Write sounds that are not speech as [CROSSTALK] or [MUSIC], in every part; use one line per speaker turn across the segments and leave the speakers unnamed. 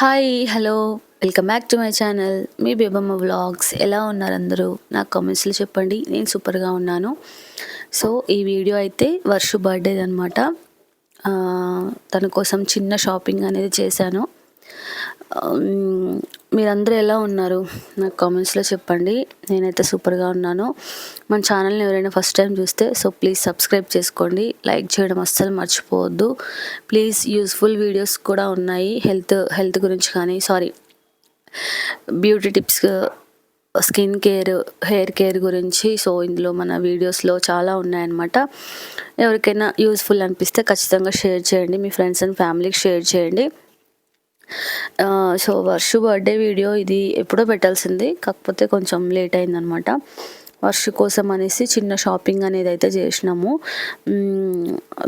Hi hello welcome back to my channel me Bebamma vlogs ఎలా ఉన్నారు అందరూ? నాకు కామెంట్స్లో చెప్పండి. నేను సూపర్గా ఉన్నాను. సో ఈ వీడియో అయితే వర్షు బర్త్డేది అనమాట తన కోసం చిన్న షాపింగ్ అనేది చేశాను. మీరందరూ ఎలా ఉన్నారు? నాకు కామెంట్స్లో చెప్పండి. నేనైతే సూపర్గా ఉన్నాను. మన ఛానల్ని ఎవరైనా ఫస్ట్ టైం చూస్తే సో ప్లీజ్ సబ్స్క్రైబ్ చేసుకోండి. లైక్ చేయడం అస్సలు మర్చిపోవద్దు. ప్లీజ్ యూస్ఫుల్ వీడియోస్ కూడా ఉన్నాయి. హెల్త్ హెల్త్ గురించి కానీ sorry beauty tips skin care hair care గురించి సో ఇందులో మన వీడియోస్లో చాలా ఉన్నాయన్నమాట. ఎవరికైనా యూస్ఫుల్ అనిపిస్తే ఖచ్చితంగా షేర్ చేయండి. మీ ఫ్రెండ్స్ అండ్ ఫ్యామిలీకి షేర్ చేయండి. సో వర్షు బర్త్డే వీడియో ఇది ఎప్పుడో పెట్టాల్సింది. కాకపోతే కొంచెం లేట్ అయిందనమాట. వర్ష కోసం అనేసి చిన్న షాపింగ్ అనేది అయితే చేసినాము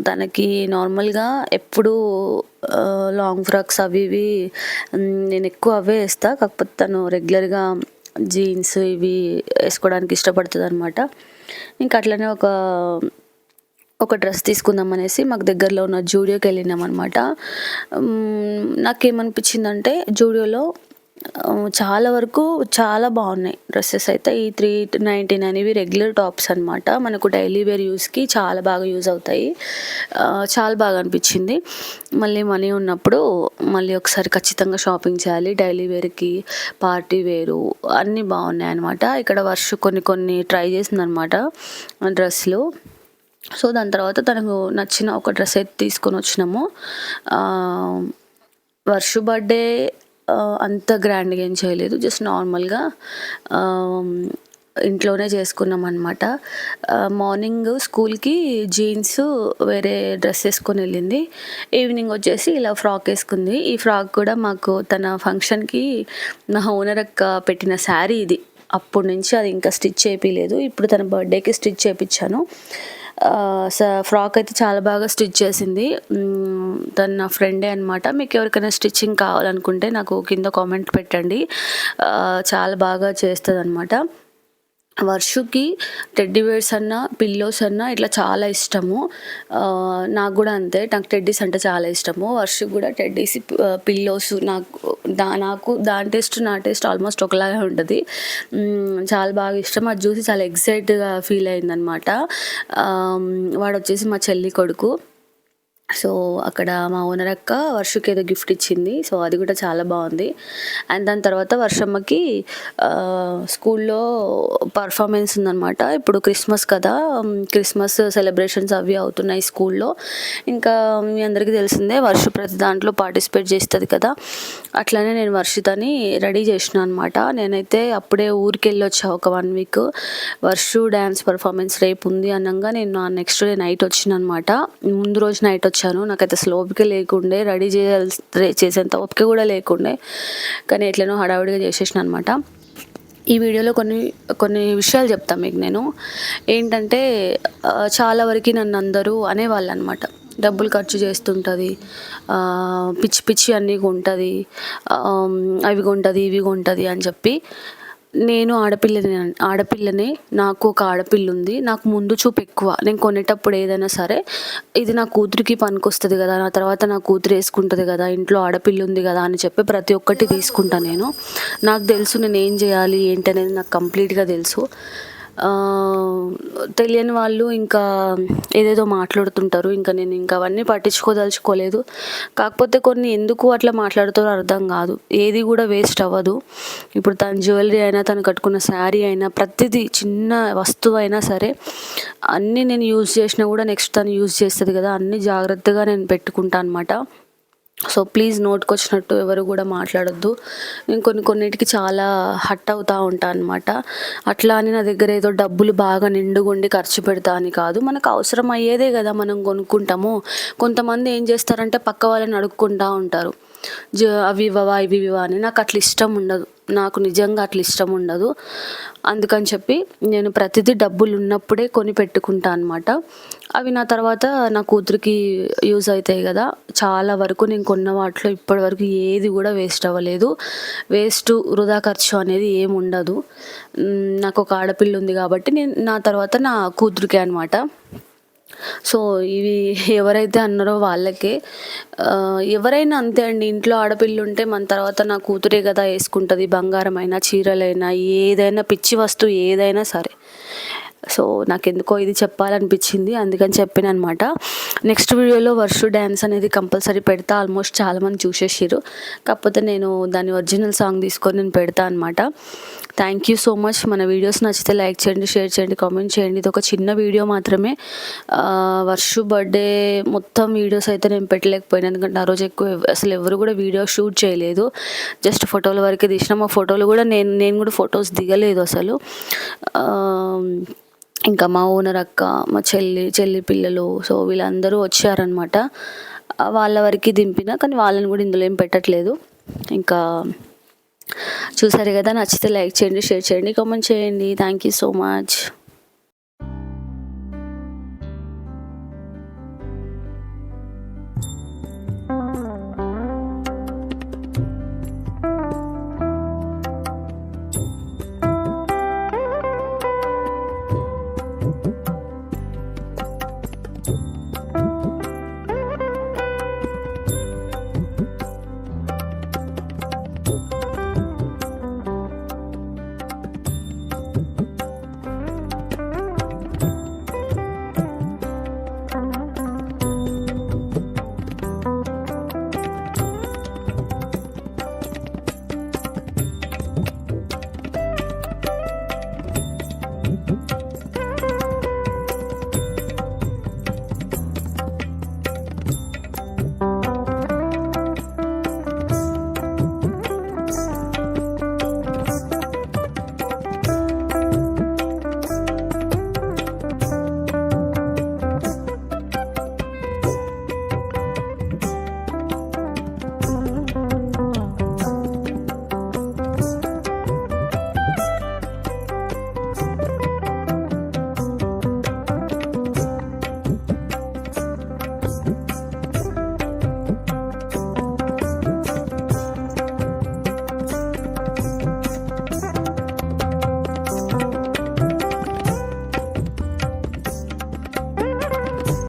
తనకి నార్మల్గా ఎప్పుడు లాంగ్ ఫ్రాక్స్ అవి ఇవి నేను ఎక్కువ అవే వేస్తా. కాకపోతే తను రెగ్యులర్గా జీన్స్ ఇవి వేసుకోవడానికి ఇష్టపడుతుంది అనమాట ఇంకా అట్లనే ఒక ఒక డ్రెస్ తీసుకుందాం అనేసి మాకు దగ్గరలో ఉన్న జూడియోకి వెళ్ళినాం అనమాట నాకేమనిపించిందంటే జూడియోలో చాలా వరకు చాలా బాగున్నాయి డ్రెస్సెస్ అయితే. ఈ త్రీ నైంటీ నైన్ ఇవి రెగ్యులర్ టాప్స్ అనమాట మనకు డైలీ వేర్ యూస్కి చాలా బాగా యూజ్ అవుతాయి. చాలా బాగా అనిపించింది. మళ్ళీ మనీ ఉన్నప్పుడు మళ్ళీ ఒకసారి ఖచ్చితంగా షాపింగ్ చేయాలి. డైలీ వేర్కి పార్టీ వేరు అన్నీ బాగున్నాయి అనమాట ఇక్కడ వర్ష కొన్ని కొన్ని ట్రై చేసిందనమాట డ్రెస్సులు. సో దాని తర్వాత తనకు నచ్చిన ఒక డ్రెస్ అయితే తీసుకొని వచ్చినాము. వర్షు బర్త్డే అంత గ్రాండ్గా ఏం చేయలేదు. జస్ట్ నార్మల్గా ఇంట్లోనే చేసుకున్నాం అనమాట మార్నింగ్ స్కూల్కి జీన్స్ వేరే డ్రెస్ వేసుకొని వెళ్ళింది. ఈవినింగ్ వచ్చేసి ఇలా ఫ్రాక్ వేసుకుంది. ఈ ఫ్రాక్ కూడా మాకు తన ఫంక్షన్కి నా ఓనర్ అక్క పెట్టిన శారీ ఇది. అప్పటి నుంచి అది ఇంకా స్టిచ్ చేయలేదు ఇప్పుడు తన బర్త్డేకి స్టిచ్ చేయించాను ఫ్రాక్ అయితే చాలా బాగా స్టిచ్ చేసింది. తను నా ఫ్రెండే అనమాట మీకు ఎవరికైనా స్టిచ్చింగ్ కావాలనుకుంటే నాకు కింద కామెంట్ పెట్టండి. చాలా బాగా చేస్తుంది అనమాట వర్షుకి టెడ్డీ బేర్స్ అన్న పిల్లోస్ అన్న ఇట్లా చాలా ఇష్టము. నాకు కూడా అంతే. నాకు టెడ్డీస్ అంటే చాలా ఇష్టము. వర్షుకి కూడా టెడ్డీస్ పిల్లోస్ నాకు దా నాకు దాని టేస్ట్ నా టేస్ట్ ఆల్మోస్ట్ ఒకలాగే ఉంటుంది. చాలా బాగా ఇష్టం. అది చూసి చాలా ఎక్సైట్గా ఫీల్ అయిందనమాట. వాడు వచ్చేసి మా చెల్లి కొడుకు. సో అక్కడ మా ఓనర్ అక్క వర్షకి ఏదో గిఫ్ట్ ఇచ్చింది. సో అది కూడా చాలా బాగుంది. అండ్ దాని తర్వాత వర్షమ్మకి స్కూల్లో పర్ఫార్మెన్స్ ఉందన్నమాట. ఇప్పుడు క్రిస్మస్ కదా క్రిస్మస్ సెలబ్రేషన్స్ అవి అవుతున్నాయి స్కూల్లో. ఇంకా మీ అందరికీ తెలిసిందే వర్ష ప్రతి దాంట్లో పార్టిసిపేట్ చేస్తుంది కదా. అట్లనే నేను వర్షితని రెడీ చేసిన అనమాట నేనైతే అప్పుడే ఊరికి వెళ్ళి వచ్చా ఒక one week. Varshu dance performance రేపు ఉంది అనగా నేను నెక్స్ట్ డే నైట్ వచ్చిన అనమాట ముందు రోజు నైట్ వచ్చాను నాకైతే అసలు ఓపిక లేకుండే రెడీ చేయాల్సి చేసేంత ఓపిక కూడా లేకుండే. కానీ ఎట్లనో హడావుడిగా చేసేసిన అనమాట ఈ వీడియోలో కొన్ని కొన్ని విషయాలు చెప్తాను మీకు నేను. ఏంటంటే చాలా వరకు నన్ను అందరూ అనేవాళ్ళు అనమాట డబ్బులు ఖర్చు చేస్తుంటుంది పిచ్చి పిచ్చి అన్నీ కొంటుంది అవి కొంటుంది ఇవి కొంటుంది అని చెప్పి. నేను ఆడపిల్లని ఆడపిల్లనే నాకు ఒక ఆడపిల్ల ఉంది నాకు ముందు చూపు ఎక్కువ. నేను కొనేటప్పుడు ఏదైనా సరే ఇది నా కూతురికి పనికొస్తుంది కదా నా తర్వాత నా కూతురు వేసుకుంటుంది కదా ఇంట్లో ఆడపిల్ల ఉంది కదా అని చెప్పి ప్రతి ఒక్కటి తీసుకుంటా నేను. నాకు తెలుసు నేను ఏం చేయాలి ఏంటి అనేది నాకు కంప్లీట్గా తెలుసు. తెలియని వాళ్ళు ఇంకా ఏదేదో మాట్లాడుతుంటారు. ఇంకా నేను ఇంకా అవన్నీ పట్టించుకోదలుచుకోలేదు. కాకపోతే కొన్ని ఎందుకు అట్లా మాట్లాడుతారో అర్థం కాదు. ఏది కూడా వేస్ట్ అవ్వదు. ఇప్పుడు తన జ్యువెలరీ అయినా తను కట్టుకున్న శారీ అయినా ప్రతిదీ చిన్న వస్తువు అయినా సరే అన్నీ నేను యూజ్ చేసినా కూడా నెక్స్ట్ తను యూజ్ చేస్తుంది కదా. అన్నీ జాగ్రత్తగా నేను పెట్టుకుంటా అనమాట సో ప్లీజ్ నోటుకొచ్చినట్టు ఎవరు కూడా మాట్లాడొద్దు. నేను కొన్ని కొన్నిటికి చాలా హట్ అవుతూ ఉంటాను అనమాట అట్లా అని నా దగ్గర ఏదో డబ్బులు బాగా నిండుగుండి ఖర్చు పెడతా అని కాదు. మనకు అవసరం అయ్యేదే కదా మనం కొనుక్కుంటాము. కొంతమంది ఏం చేస్తారంటే పక్క వాళ్ళని అడుక్కుంటూ ఉంటారు. జ అవి ఇవ్వవా ఇవి ఇవ్వ అని. నాకు అట్లా ఇష్టం ఉండదు. నాకు నిజంగా అట్లా ఇష్టం ఉండదు. అందుకని చెప్పి నేను ప్రతిదీ డబ్బులు ఉన్నప్పుడే కొని పెట్టుకుంటా అనమాట అవి నా తర్వాత నా కూతురికి యూజ్ అవుతాయి కదా. చాలా వరకు నేను కొన్న వాటిలో ఇప్పటి వరకు ఏది కూడా వేస్ట్ అవ్వలేదు. వేస్ట్ వృధా ఖర్చు అనేది ఏమి ఉండదు. నాకు ఒక ఆడపిల్ల ఉంది కాబట్టి నేను నా తర్వాత నా కూతురికే అనమాట సో ఇవి [LAUGHS] ఎవరైతే అన్నారో వాళ్ళకే. ఎవరైనా అంతే అండి ఇంట్లో ఆడపిల్లు ఉంటే మన తర్వాత నా కూతురే కదా వేసుకుంటుంది బంగారం అయినా చీరలైనా ఏదైనా పిచ్చి వస్తువు ఏదైనా సరే. సో నాకు ఎందుకో ఇది చెప్పాలనిపించింది అందుకని చెప్పాను అనమాట నెక్స్ట్ వీడియోలో వర్షు డ్యాన్స్ అనేది కంపల్సరీ పెడతా ఆల్మోస్ట్ చాలామంది చూసేసారు కాకపోతే నేను దాని ఒరిజినల్ సాంగ్ తీసుకొని నేను పెడతా అనమాట థ్యాంక్ యూ సో మచ్ మన వీడియోస్ నచ్చితే లైక్ చేయండి షేర్ చేయండి కామెంట్ చేయండి. ఇది ఒక చిన్న వీడియో మాత్రమే. వర్షు బర్త్డే మొత్తం వీడియోస్ అయితే నేను పెట్టలేకపోయాను. ఎందుకంటే ఆ రోజు ఎక్కువ అసలు ఎవరు కూడా వీడియో షూట్ చేయలేదు. జస్ట్ ఫోటోల వరకే తీసిన. మా ఫోటోలు కూడా నేను నేను కూడా ఫొటోస్ దిగలేదు అసలు. ఇంకా మా ఓనర్ అక్క మా చెల్లి చెల్లి పిల్లలు సో వీళ్ళందరూ వచ్చారనమాట వాళ్ళ వరకు దింపిన కానీ వాళ్ళని కూడా ఇందులో ఏం పెట్టట్లేదు. ఇంకా చూసారు కదా నచ్చితే లైక్ చేయండి షేర్ చేయండి కామెంట్ చేయండి. Thank you so much